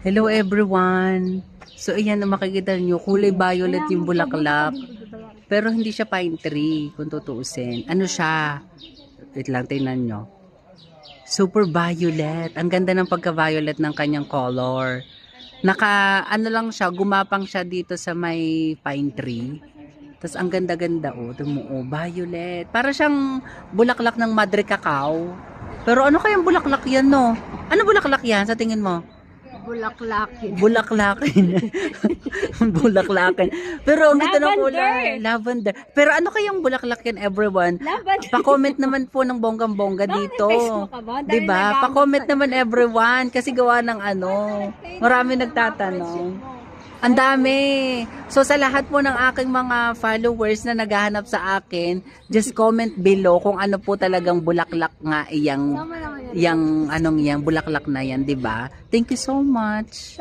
Hello everyone! So ayan na makikita nyo, kulay violet yung bulaklak. Pero hindi siya pine tree, kung tutuusin. Ano siya? Wait lang, tingnan nyo. Super violet. Ang ganda ng pagka-violet ng kanyang color. Naka, ano lang siya, gumapang siya dito sa may pine tree. Tapos ang ganda-ganda oh, mo, oh, violet. Para siyang bulaklak ng madre cacao. Pero ano kayang bulaklak yan, no? Ano bulaklak yan sa tingin mo? Bulaklakin. Bulaklakin. Bulaklakin. Pero ang ganda ng Lavender. kulay. Lavender. Pero ano kayang bulaklak yan, everyone? Laban. Pa-comment naman po ng bonggang-bongga dito. Ba? 'Di ba? Pa-comment naman everyone kasi gawa ng ano. Marami nagtatanong. Ang dami. So sa lahat po ng aking mga followers na naghahanap sa akin, just comment below kung ano po talagang bulaklak nga iyang. Yang anong yang bulaklak na yan, 'di ba? Thank you so much.